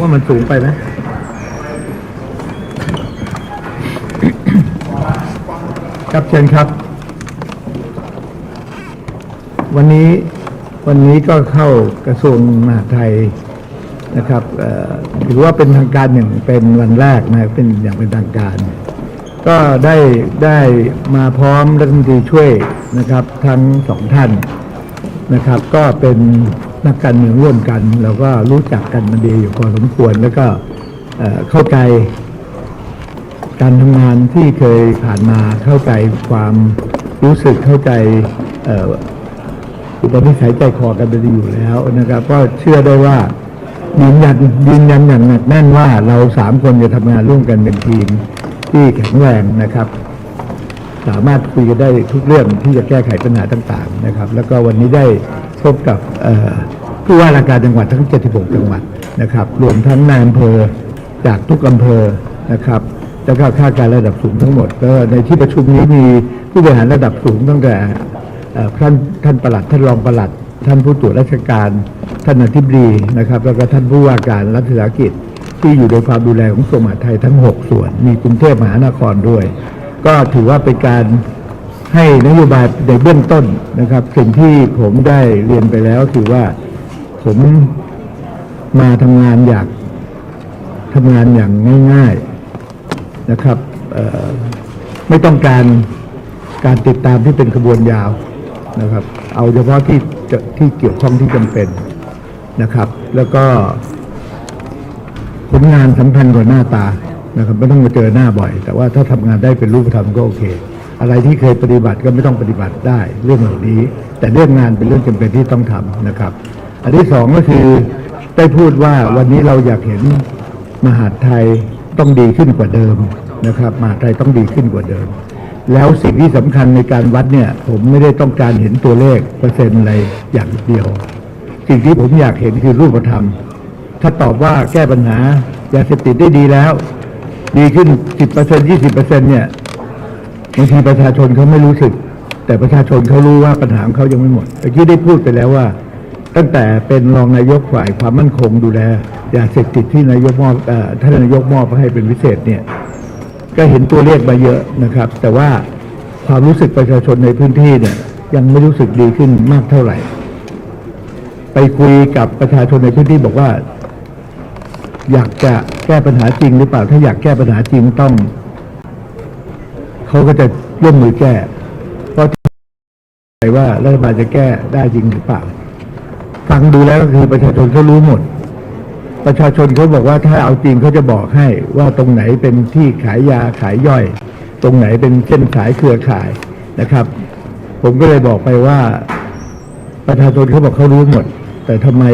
ว่ามันสูงไปไหมครับเชิญครับ วันนี้วันนี้ก็เข้ากระทรวงมหาดไทยนะครับถือว่าเป็นทางการหนึ่งเป็นวันแรกนะเป็นอย่างเป็นทางการ ก็ได้ได้มาพร้อมรัฐมนตรีช่วยนะครับ ทั้งสองท่านนะครับ ก็เป็น นักการเมืองร่วมกัน เราก็รู้จักกันมาดีอยู่พอสมควร แล้วก็เข้าใจการทำงานที่เคยผ่านมาเข้าใจความรู้สึกเข้าใจอุปนิสัยใจคอกันไปอยู่แล้วนะครับ ก็เชื่อได้ว่ายืนยันยืนยันอย่างหนักแน่นว่าเราสามคนจะทำงานร่วมกันเป็นทีมที่แข็งแรงนะครับ สามารถคุยกันได้ทุกเรื่องที่จะแก้ไขปัญหาต่าง ๆ นะครับ แล้วก็วันนี้ได้ พบกับผู้ว่าราชการจังหวัดทั้ง 76 จังหวัดนะครับ รวมทั้งนายอำเภอจากทุกอำเภอนะครับแล้วก็ข้าการระดับสูงทั้งหมด ก็ในที่ประชุมนี้มีผู้บริหารระดับสูงตั้งแต่ท่านท่านประหลัดท่านรองประหลัด ท่านผู้ตรวจราชการ ท่านอธิบดีนะครับ แล้วก็ท่านผู้ว่าการรัฐวิสาหกิจที่อยู่ในความดูแลของกรมหาไทยทั้ง 6 ส่วน มีกรุงเทพมหานครด้วย ก็ถือว่าเป็นการ ให้นโยบายในเบื้องต้นนะครับ สิ่งที่ผมได้เรียนไปแล้วคือว่าผมมาทำงานอยากทำงานอย่างง่าย ๆนะครับไม่ต้องการการติดตามที่เป็นขบวนยาวนะครับ เอาเฉพาะที่ที่เกี่ยวข้องที่จำเป็นนะครับ แล้วก็ผลงานสำคัญกว่าหน้าตานะครับไม่ต้องมาเจอหน้าบ่อย แต่ว่าถ้าทำงานได้เป็นรูปธรรมก็โอเค อะไรที่เคยปฏิบัติก็ไม่ต้องปฏิบัติได้เรื่องเหล่านี้ แต่เรื่องงานเป็นเรื่องจำเป็นที่ต้องทำนะครับ อันที่สองก็คือได้พูดว่าวันนี้เราอยากเห็นมหาดไทยต้องดีขึ้นกว่าเดิมนะครับมหาไทยต้องดีขึ้นกว่าเดิม แล้วสิ่งที่สำคัญในการวัดเนี่ย ผมไม่ได้ต้องการเห็นตัวเลขเปอร์เซ็นต์อะไรอย่างเดียว สิ่งที่ผมอยากเห็นคือรูปธรรม ถ้าตอบว่าแก้ปัญหายาเสพติดได้ดีแล้ว ดีขึ้น 10% 20%เนี่ย บางทีประชาชนเขาไม่รู้สึก แต่ประชาชนเขารู้ว่าปัญหาของเขายังไม่หมดเมื่อกี้ได้พูดไปแล้วว่า ตั้งแต่เป็นรองนายกฝ่ายความมั่นคงดูแลยาเสพติดที่นายกมอบท่านนายกมอบให้เป็นพิเศษเนี่ยก็เห็นตัวเลขมาเยอะนะครับ แต่ว่าความรู้สึกประชาชนในพื้นที่เนี่ยยังไม่รู้สึกดีขึ้นมากเท่าไหร่ ไปคุยกับประชาชนในพื้นที่บอกว่า อยากจะแก้ปัญหาจริงหรือเปล่า ถ้าอยากแก้ปัญหาจริงต้อง เขาก็จะร่วมมือแก้ เพราะใจว่ารัฐบาลจะแก้ได้จริงหรือเปล่าฟังดูแล้วก็คือประชาชนเขารู้หมด ประชาชนเขาบอกว่าถ้าเอาจริงเขาจะบอกให้ว่าตรงไหนเป็นที่ขายยาขายย่อย ตรงไหนเป็นเส้นขายเครือข่ายนะครับ ผมก็เลยบอกไปว่า ประชาชนเขาบอกเขารู้หมด แต่ทำไม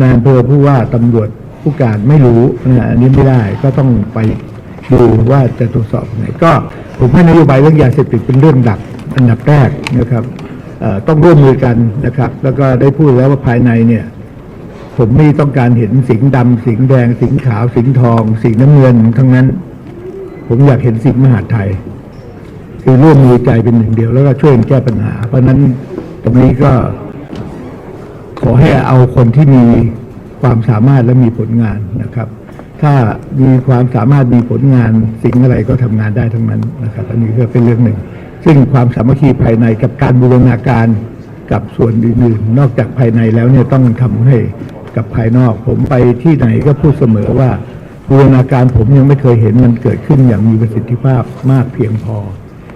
นายอำเภอผู้ว่าตำรวจผู้การไม่รู้นะอันนี้ไม่ได้ก็ต้องไป ดูว่าจะตรวจสอบไหนก็ผมให้นโยบายเรื่องยาเสพติดเป็นเรื่องหลักอันดับแรกนะครับต้องร่วมมือกันนะครับ แล้วก็ได้พูดแล้วว่าภายในเนี่ยผมไม่ต้องการเห็นสิงห์ดำสิงแดง สิงขาวสิงทอง สิงน้ำเงิน ทั้งนั้น ผมอยากเห็นสิงมหาไทย คือร่วมมือใจเป็นหนึ่งเดียว แล้วก็ช่วยแก้ปัญหา เพราะนั้นตรงนี้ก็ ขอให้เอาคนที่มีความสามารถและมีผลงานนะครับ ถ้ามีความสามารถมีผลงานสิ่งอะไรก็ทำงานได้ทั้งนั้นนะครับอันนี้ก็เป็นเรื่องหนึ่ง ซึ่งความสามัคคีภายในกับการบูรณาการกับส่วนอื่นๆ นอกจากภายในแล้วเนี่ยต้องทำให้กับภายนอก ผมไปที่ไหนก็พูดเสมอว่าบูรณาการผมยังไม่เคยเห็นมันเกิดขึ้นอย่างมีประสิทธิภาพมากเพียงพอ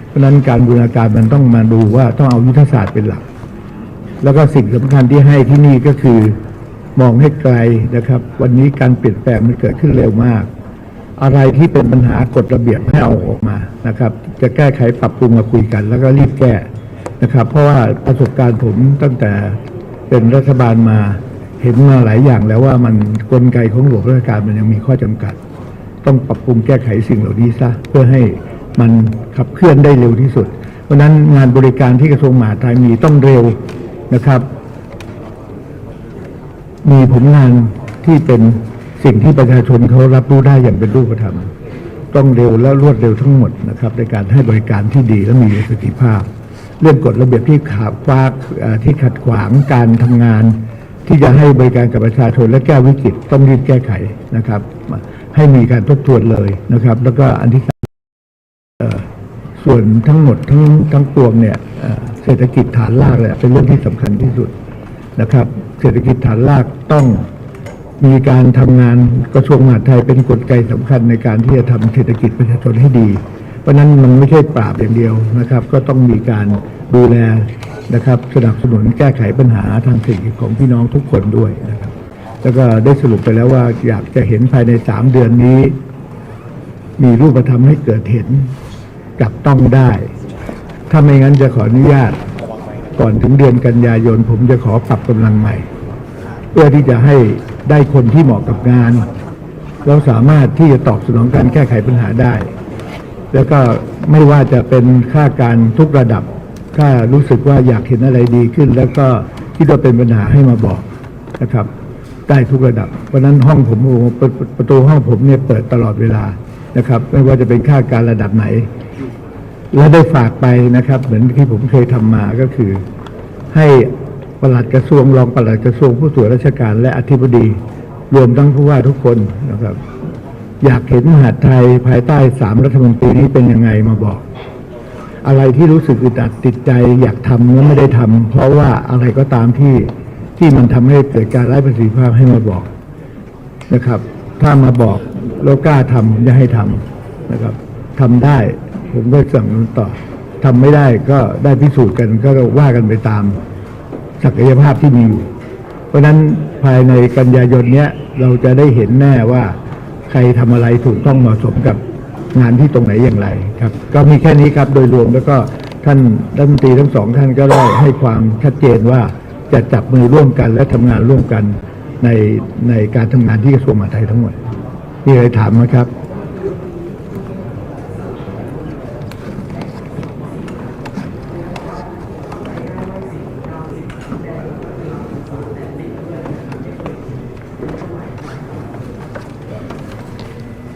เพราะฉะนั้นการบูรณาการมันต้องมาดูว่าต้องเอายุทธศาสตร์เป็นหลัก แล้วก็สิ่งสำคัญที่ให้ที่นี่ก็คือ มองให้ไกลนะครับ วันนี้การเปลี่ยนแปลงมันเกิดขึ้นเร็วมาก อะไรที่เป็นปัญหากฎระเบียบให้เอาออกมานะครับ จะแก้ไขปรับปรุงมาคุยกัน แล้วก็รีบแก้นะครับ เพราะว่าประสบการณ์ผมตั้งแต่เป็นรัฐบาลมาเห็นมาหลายอย่างแล้วว่ามันกลไกของหลวงราชการมันยังมีข้อจำกัด ต้องปรับปรุงแก้ไขสิ่งเหล่านี้ซะเพื่อให้มันขับเคลื่อนได้เร็วที่สุด เพราะนั้นงานบริการที่กระทรวงมหาดไทยมีต้องเร็วนะครับ มีผลงานที่เป็นสิ่งที่ประชาชนเขารับรู้ได้อย่างเป็นรูปธรรม ต้องเร็วและรวดเร็วทั้งหมดนะครับ ในการให้บริการที่ดีและมีประสิทธิภาพ เรื่องกฎระเบียบที่ขาดขวางเอ่อที่ขัดขวางการทำงาน ที่จะให้บริการกับประชาชนและแก้วิกฤตต้องรีบแก้ไขนะครับ ให้มีการทบทวนเลยนะครับ แล้วก็อันที่สามส่วนทั้งหมดทั้งทั้งปวงเนี่ยเศรษฐกิจฐานรากเนี่ยเป็นเรื่องที่สำคัญที่สุดนะครับ เศรษฐกิจฐานรากต้องมีการทำงานกระทรวงมหาดไทยเป็นกลไกสำคัญในการที่จะทำเศรษฐกิจประชาชนให้ดี เพราะฉะนั้นมันไม่ใช่ปราบอย่างเดียวนะครับ ก็ต้องมีการดูแลนะครับ สนับสนุนแก้ไขปัญหาทางเศรษฐกิจของพี่น้องทุกคนด้วยนะครับ แล้วก็ได้สรุปไปแล้วว่าอยากจะเห็นภายในสามเดือนนี้ มีรูปธรรมให้เกิดเห็นกับต้องได้ ถ้าไม่งั้นจะขออนุญาต ก่อนถึงเดือนกันยายน ผมจะขอปรับกำลังใหม่ เพื่อที่จะให้ได้คนที่เหมาะกับงาน เราสามารถที่จะตอบสนองการแก้ไขปัญหาได้ แล้วก็ไม่ว่าจะเป็นค่าการทุกระดับ ถ้ารู้สึกว่าอยากเห็นอะไรดีขึ้น แล้วก็คิดว่าเป็นปัญหาให้มาบอกนะครับ ได้ทุกระดับ เพราะนั้นห้องผมโอ้โหประประตูห้องผมเนี่ยเปิดตลอดเวลานะครับ ไม่ว่าจะเป็นค่าการระดับไหน และได้ฝากไปนะครับ เหมือนที่ผมเคยทำมาก็คือ ให้ปลัดกระทรวงรองปลัดกระทรวงผู้ตรวจราชการ และอธิบดี รวมทั้งผู้ว่าทุกคนนะครับ อยากเห็นมหาดไทยภายใต้สามรัฐมนตรีนี้เป็นยังไงมาบอก อะไรที่รู้สึกอึดอัดติดใจ อยากทำแล้วไม่ได้ทำเพราะว่าอะไรก็ตามที่ที่มันทำให้เกิดการไร้ประสิทธิภาพให้มาบอกนะครับ ถ้ามาบอกแล้วกล้าทำจะให้ทำนะครับทำได้ ผมก็สั่งต่อทำไม่ได้ก็ได้พิสูจน์กันก็ว่ากันไปตามศักยภาพที่มีอยู่ เพราะนั้นภายในกันยายนเนี้ยเราจะได้เห็นแน่ว่า ใครทำอะไรถูกต้องเหมาะสมกับงานที่ตรงไหนอย่างไรครับ ก็มีแค่นี้ครับโดยรวมแล้วก็ท่านรัฐมนตรีทั้งสองท่านก็ได้ให้ความชัดเจนว่าจะจับมือร่วมกันและทำงานร่วมกันในในการทำงานที่กระทรวงมหาดไทยทั้งหมดมีอะไรถามไหมครับ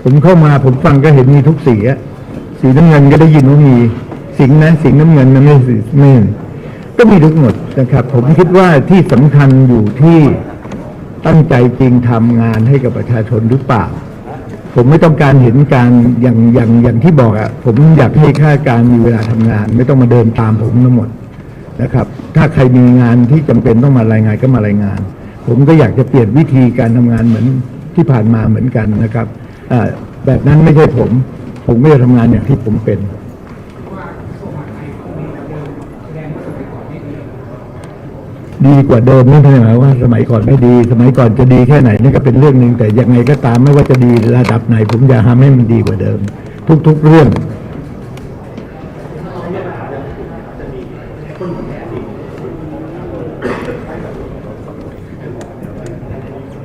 ผมเข้ามาผมฟังก็เห็นมีทุกสีอะสีน้ำเงินก็ได้ยินว่ามีสิงนั้นสิงน้ำเงินมันไม่สีไม่ก็มีทุกหมดนะครับ ผมคิดว่าที่สำคัญอยู่ที่ตั้งใจจริงทำงานให้กับประชาชนหรือเปล่า ผมไม่ต้องการเห็นการอย่างอย่างอย่างที่บอกอะผมอยากให้ข้าราชการมีเวลาทำงาน ไม่ต้องมาเดินตามผมทั้งหมดนะครับ ถ้าใครมีงานที่จำเป็นต้องมารายงานก็มารายงาน ผมก็อยากจะเปลี่ยนวิธีการทำงานเหมือนที่ผ่านมาเหมือนกันนะครับ แบบนั้นไม่ใช่ผม ผมไม่ได้ทำงานอย่างที่ผมเป็นดีกว่าเดิมนั่นไม่ได้หมายว่าสมัยก่อนไม่ดี สมัยก่อนจะดีแค่ไหนนี่ก็เป็นเรื่องหนึ่งแต่ยังไงก็ตามไม่ว่าจะดีระดับไหน ผมอยากทำให้มันดีกว่าเดิม ทุก ๆ เรื่อง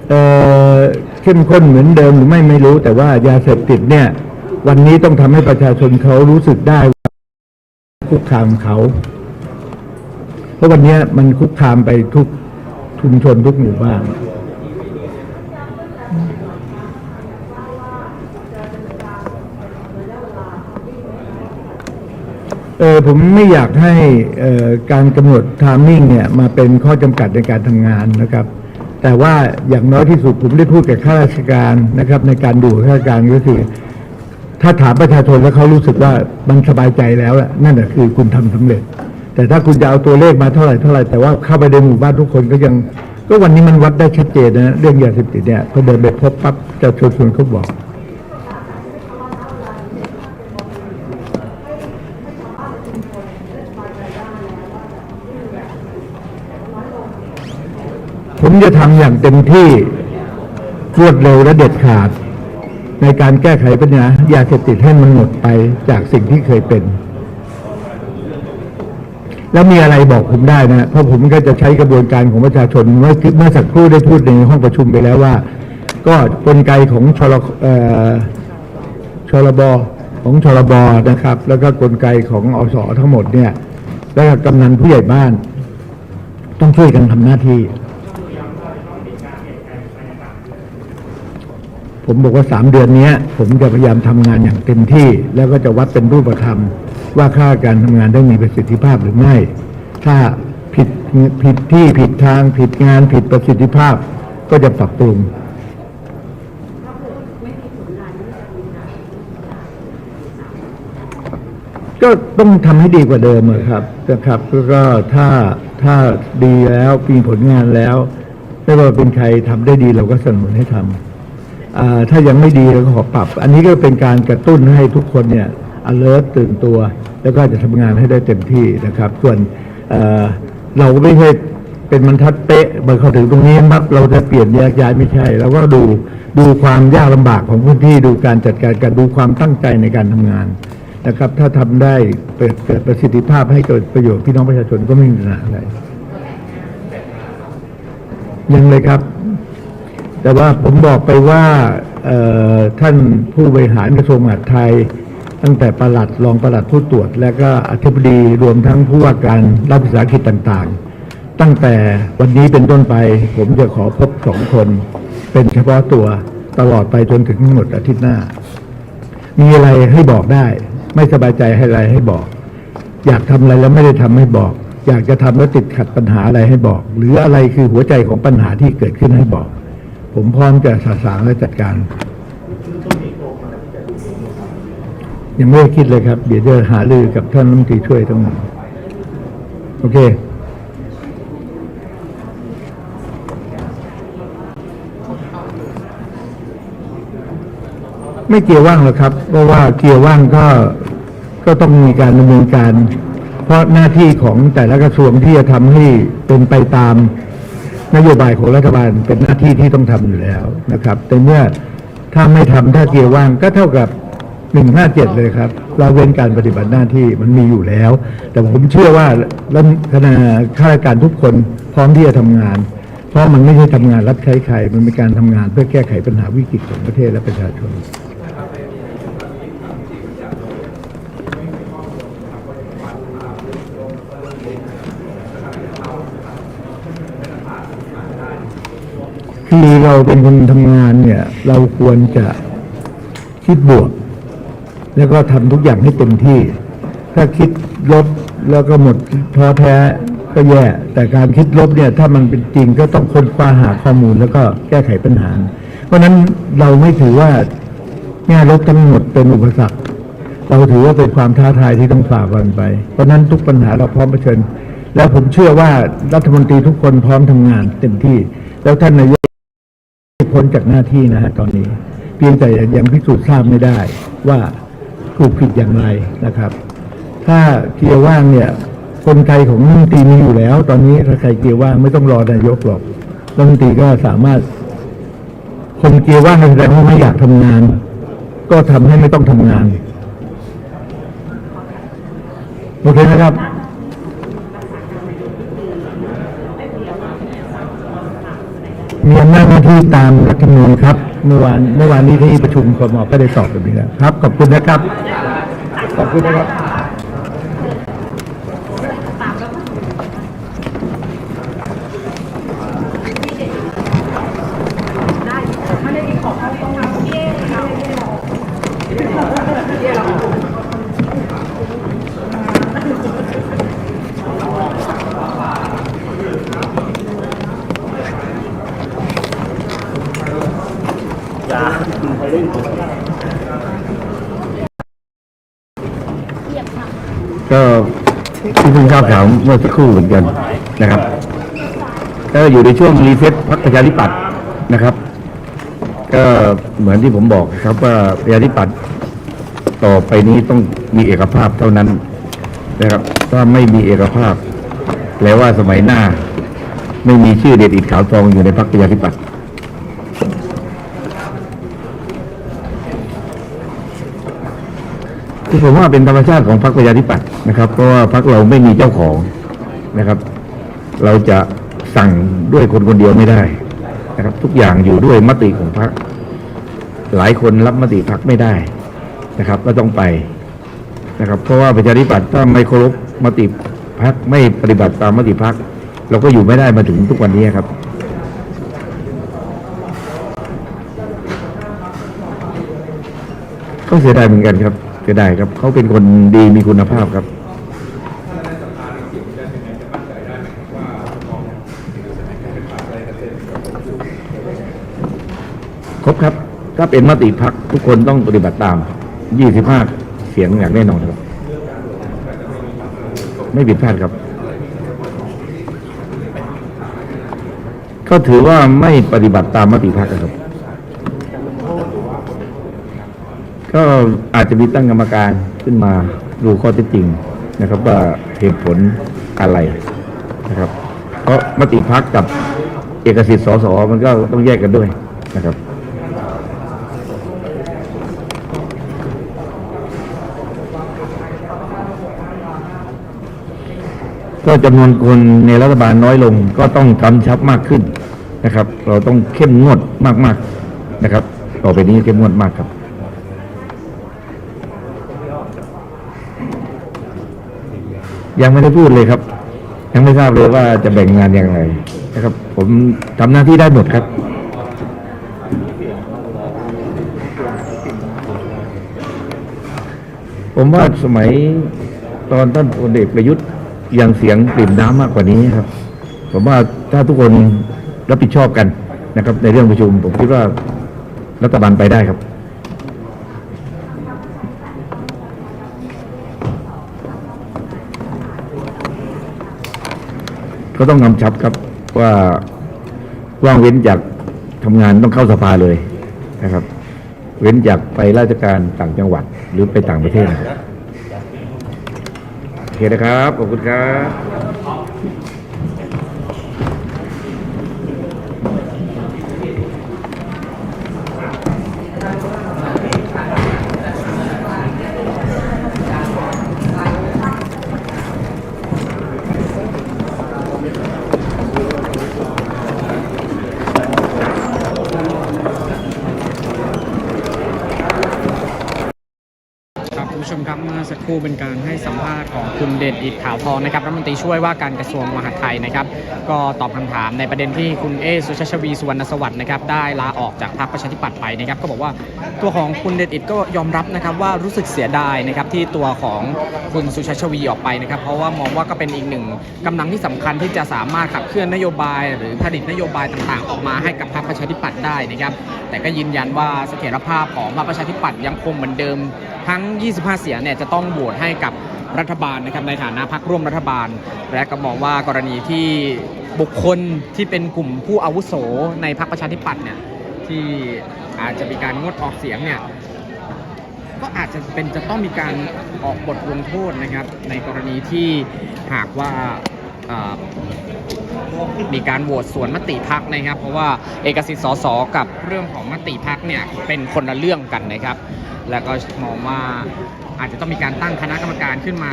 เอ่อ เข้มข้นเหมือนเดิมหรือไม่ไม่รู้ แต่ว่ายาเสพติดเนี่ย วันนี้ต้องทำให้ประชาชนเขารู้สึกได้ว่าคุกคามเขา เพราะวันนี้มันคุกคามไปทุกชุมชนทุกหมู่บ้านเออผมไม่อยากให้การกำหนดไทามมิ่งเนี่ยมาเป็นข้อจำกัดในการทำงานนะครับ แต่ว่าอย่างน้อยที่สุดผมได้พูดกับข้าราชการนะครับ ในการดูข้าราชการก็คือ ถ้าถามประชาชนแล้วเขารู้สึกว่ามันสบายใจแล้วแหละนั่นแหะคือคุณทำสำเร็จ แต่ถ้าคุณจะเอาตัวเลขมาเท่าไหร่เท่าไหร่แต่ว่าเข้าไปในหมู่บ้านทุกคนก็ยัง ก็วันนี้มันวัดได้ชัดเจนนะเรื่องยาเสพติดเนี่ยพอเดินไปพบปั๊บเจ้าชนชนเขาบอก ผมจะทำอย่างเต็มที่รวดเร็วและเด็ดขาด ในการแก้ไขปัญหายาเสพติดให้มันหมดไปจากสิ่งที่เคยเป็น แล้วมีอะไรบอกผมได้นะเพราะผมก็จะใช้กระบวนการของประชาชนเมื่อเมื่อสักครู่ได้พูดในห้องประชุมไปแล้วว่า ก็กลไกของชลชลบของชลบนะครับ แล้วก็กลไกของอสทั้งหมดเนี่ย แล้วก็กำนันผู้ใหญ่บ้าน ต้องช่วยกันทำหน้าที่ ผมบอกว่าสามเดือนนี้ผมจะพยายามทำงานอย่างเต็มที่ แล้วก็จะวัดเป็นรูปธรรม ว่าค่าการทำงานได้มีประสิทธิภาพหรือไม่ ถ้าผิดผิดที่ผิดทางผิดงานผิดประสิทธิภาพก็จะปรับปรุงก็ต้องทำให้ดีกว่าเดิมครับนะครับแล้วก็ถ้าถ้าดีแล้วมีผลงานแล้ว ไม่ว่าเป็นใครทำได้ดีเราก็สนับสนุนให้ทำอ่า ถ้ายังไม่ดีเราก็ขอปรับ อันนี้ก็เป็นการกระตุ้นให้ทุกคนเนี่ย alert ตื่นตัว แล้วก็จะทำงานให้ได้เต็มที่นะครับ ส่วนเเราก็ไม่ใช่เป็นบรรทัดเป๊ะเมื่อเขาถึงตรงนี้มักเราจะเปลี่ยนแยกย้ายไม่ใช่เราก็ดูดูความยากลำบากของพื้นที่ดูการจัดการการดูความตั้งใจในการทำงานนะครับ ถ้าทำได้เปิดเกิดประสิทธิภาพให้เกิดประโยชน์พี่น้องประชาชนก็ไม่มีปัญหาอะไรยังเลยครับ แต่ว่าผมบอกไปว่าท่านผู้บริหารกระทรวงมหาดไทย ตั้งแต่ประหลัดรองประหลัดผู้ตรวจ และก็อธิบดีรวมทั้งผู้ว่าการรัฐวิสาหกิจต่างๆ ตั้งแต่วันนี้เป็นต้นไป ผมจะขอพบสองคน เป็นเฉพาะตัวตลอดไปจนถึงหมดอาทิตย์หน้า มีอะไรให้บอกได้ ไม่สบายใจให้อะไรให้บอก อยากทำอะไรแล้วไม่ได้ทำให้บอก อยากจะทำแล้วติดขัดปัญหาอะไรให้บอก หรืออะไรคือหัวใจของปัญหาที่เกิดขึ้นให้บอก ผมพร้อมจะสะสางและจัดการ ยังไม่ได้คิดเลยครับ เดี๋ยวจะหารือกับท่านรัฐมนตรีช่วยทั้งหมดโอเค ไม่เกี่ยวว่างหรอกครับ เพราะว่าเกี่ยวว่างก็ก็ต้องมีการดำเนินการ เพราะหน้าที่ของแต่ละกระทรวงที่จะทำให้เป็นไปตาม นโยบายของรัฐบาลเป็นหน้าที่ที่ต้องทำอยู่แล้วนะครับ แต่เมื่อถ้าไม่ทำถ้าเกี่ยวว่างก็เท่ากับหนึ่งห้าเจ็ดเลยครับเราเว้นการปฏิบัติหน้าที่มันมีอยู่แล้ว แต่ผมเชื่อว่ารัฐคณะข้าราชการทุกคนพร้อมที่จะทำงาน เพราะมันไม่ใช่ทำงานรับใช้ใครมันเป็นการทำงานเพื่อแก้ไขปัญหาวิกฤตของประเทศและประชาชน คือเราเป็นคนทำงานเนี่ย เราควรจะคิดบวก แล้วก็ทำทุกอย่างให้เต็มที่ ถ้าคิดลบแล้วก็หมดท้อแท้ก็แย่ แต่การคิดลบเนี่ย ถ้ามันเป็นจริงก็ต้องค้นคว้าหาข้อมูลแล้วก็แก้ไขปัญหา เพราะฉะนั้นเราไม่ถือว่าแง่ลบทั้งหมดเป็นอุปสรรค เราถือว่าเป็นความท้าทายที่ต้องฝ่าฟันไป เพราะฉะนั้นทุกปัญหาเราพร้อมเผชิญ แล้วผมเชื่อว่ารัฐมนตรีทุกคนพร้อมทำงานเต็มที่ แล้วท่านนายก พ้นจากหน้าที่นะฮะตอนนี้ เพียงแต่ยังพิสูจน์ทราบไม่ได้ว่าถูกผิดอย่างไรนะครับ ถ้าเกียร์ว่างเนี่ยกลไกของรัฐมนตรีมีอยู่แล้ว ตอนนี้ถ้าใครเกียร์ว่างไม่ต้องรอนายกหรอกรัฐมนตรีก็สามารถ คนเกียร์ว่างแสดงว่าไม่อยากทำงาน ก็ทำให้ไม่ต้องทำงานโอเคนะครับ มีอำนาจหน้าที่ตามรัฐธรรมนูญครับ เมื่อวานเมื่อวานนี้ที่ประชุมคมก็ได้ตอบแบบนี้แล้วครับ ขอบคุณนะครับ ขอบคุณนะครับ ก็ ที่เพิ่งทราบข่าวเมื่อสักครู่เหมือนกันนะครับก็อยู่ในช่วงรีเซ็ตพรรคประชาธิปัตย์นะครับ ก็เหมือนที่ผมบอกครับว่าประชาธิปัตย์ต่อไปนี้ต้องมีเอกภาพเท่านั้นนะครับ ถ้าไม่มีเอกภาพแปลว่าสมัยหน้า ไม่มีชื่อเด็ดอิดขาวทองอยู่ในพรรคประชาธิปัตย์คือ ผมว่าเป็นธรรมชาติของพรรคประชาธิปัตย์นะครับ เพราะว่าพรรคเราไม่มีเจ้าของนะครับ เราจะสั่งด้วยคนคนเดียวไม่ได้นะครับ ทุกอย่างอยู่ด้วยมติของพรรคหลายคนรับมติพรรคไม่ได้นะครับ ก็ต้องไปนะครับ เพราะว่าประชาธิปัตย์ถ้าไม่เคารพมติพรรคไม่ปฏิบัติตามมติพรรคเราก็อยู่ไม่ได้มาถึงทุกวันนี้ครับก็เสียดายเหมือนกันครับ จะได้ครับเขาเป็นคนดีมีคุณภาพครับครบครับ ถ้าเป็นมติพักทุกคนต้องปฏิบัติตาม 25 เสียงอย่างแน่นอนครับ ไม่ผิดพลาดครับ ก็ถือว่าไม่ปฏิบัติตามมติพักครับ ก็อาจจะมีตั้งกรรมการขึ้นมาดูข้อเท็จจริงนะครับว่าเหตุผลอะไรนะครับ เพราะมติพักกับเอกสิทธิ์สสมันก็ต้องแยกกันด้วยนะครับก็จำนวนคนในรัฐบาลน้อยลงก็ต้องกำชับมากขึ้นนะครับ เราต้องเข้มงวดมากๆนะครับ ต่อไปนี้เข้มงวดมากครับ ยังไม่ได้พูดเลยครับ ยังไม่ทราบเลยว่าจะแบ่งงานอย่างไรนะครับ ผมทำหน้าที่ได้หมดครับผมว่าสมัยตอนท่านพลเอกประยุทธ์ยังเสียงปริ่มน้ำมากกว่านี้ครับ ผมว่าถ้าทุกคนรับผิดชอบกันนะครับ ในเรื่องประชุม ผมคิดว่ารัฐบาลไปได้ครับ ก็ต้องกำชับครับว่าว่างเว้นจากทำงานต้องเข้าสภาเลยนะครับ เว้นจากไปราชการต่างจังหวัดหรือไปต่างประเทศโอเคนะครับขอบคุณครับคุณผู้ชม ครู่เป็นการให้สัมภาษณ์ของคุณเด่นอิดขาวทองนะครับรัฐมนตรีช่วยว่าการกระทรวงมหาดไทยนะครับ ก็ตอบคำถามในประเด็นที่คุณเอสุชาชวีสุวรรณสวัสดิ์นะครับได้ลาออกจากพรรคประชาธิปัตย์ไปนะครับก็บอกว่าตัวของคุณเด่นอิดก็ยอมรับนะครับว่ารู้สึกเสียดายนะครับที่ตัวของคุณสุชาชวีออกไปนะครับ เพราะว่ามองว่าก็เป็นอีกหนึ่งกำลังที่สำคัญที่จะสามารถขับเคลื่อนนโยบาย หรือผลิตนโยบายต่างๆ ออกมาให้กับพรรคประชาธิปัตย์ได้นะครับ แต่ก็ยืนยันว่าเสถียรภาพของพรรคประชาธิปัตย์ยังคงเหมือนเดิม ทั้ง 25 เสียงเนี่ยจะต้องโหวตให้กับรัฐบาลนะครับในฐานะพรรคร่วมรัฐบาล และก็มองว่ากรณีที่บุคคลที่เป็นกลุ่มผู้อาวุโสในพรรคประชาธิปัตย์เนี่ยที่อาจจะมีการงดออกเสียงเนี่ยก็อาจจะเป็นจะต้องมีการออกบทลงโทษนะครับ ในกรณีที่หากว่ามีการโหวตสวนมติพักนะครับ เพราะว่าเอกสิทธิ์สสกับเรื่องของมติพักเนี่ยเป็นคนละเรื่องกันนะครับ แล้วก็มองว่าอาจจะต้องมีการตั้งคณะกรรมการขึ้นมา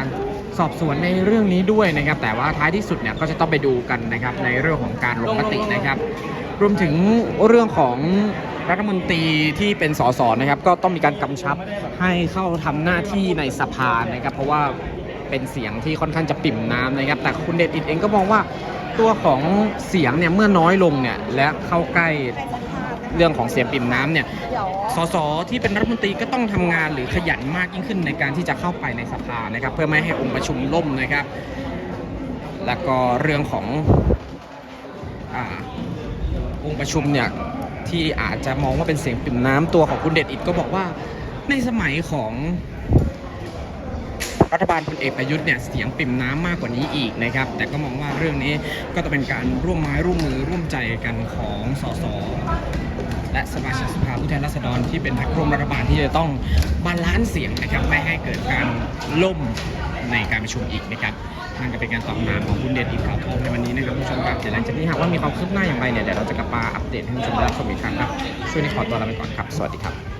สอบสวนในเรื่องนี้ด้วยนะครับ แต่ว่าท้ายที่สุดเนี่ยก็จะต้องไปดูกันนะครับในเรื่องของการลงมตินะครับ รวมถึงเรื่องของรัฐมนตรีที่เป็นสสนะครับ ก็ต้องมีการกำชับให้เข้าทำหน้าที่ในสภานะครับ เพราะว่าเป็นเสียงที่ค่อนข้างจะปิ่มน้ำนะครับ แต่คุณเดชอิดเองก็มองว่าตัวของเสียงเนี่ยเมื่อน้อยลงเนี่ยและเข้าใกล้ เรื่องของเสียงปิ่มน้ำเนี่ยสสที่เป็นรัฐมนตรีก็ต้องทำงานหรือขยันมากยิ่งขึ้นในการที่จะเข้าไปในสภานะครับ เพื่อไม่ให้องค์ประชุมล่มนะครับ แล้วก็เรื่องของอ่าองค์ประชุมเนี่ยที่อาจจะมองว่าเป็นเสียงปิ่มน้ำตัวของคุณเดชอิดก็บอกว่าในสมัยของรัฐบาลพลเอกประยุทธ์เนี่ยเสียงปิ่มน้ำมากกว่านี้อีกนะครับ แต่ก็มองว่าเรื่องนี้ก็จะเป็นการร่วมไม้ร่วมมือร่วมใจกันของสส และสมาชิกสภาผู้แทนราษฎรที่เป็นพรรคร่วมรัฐบาลที่จะต้องบาลานซ์เสียงนะครับไม่ให้เกิดการล่มในการประชุมอีกนะครับนั่นก็เป็นการตอบคำถามของคุณเดชอิดขาวทองในวันนี้นะครับคุณผู้ชมครับเดี๋ยวหลังจากนี้หากว่ามีความคืบหน้าอย่างไรเนี่ยเดี๋ยวเราจะกลับมาอัปเดตให้คุณผู้ชมได้รับชมอีกครั้งครับช่วงนี้ขอตัวลาไปก่อนครับ สวัสดีครับ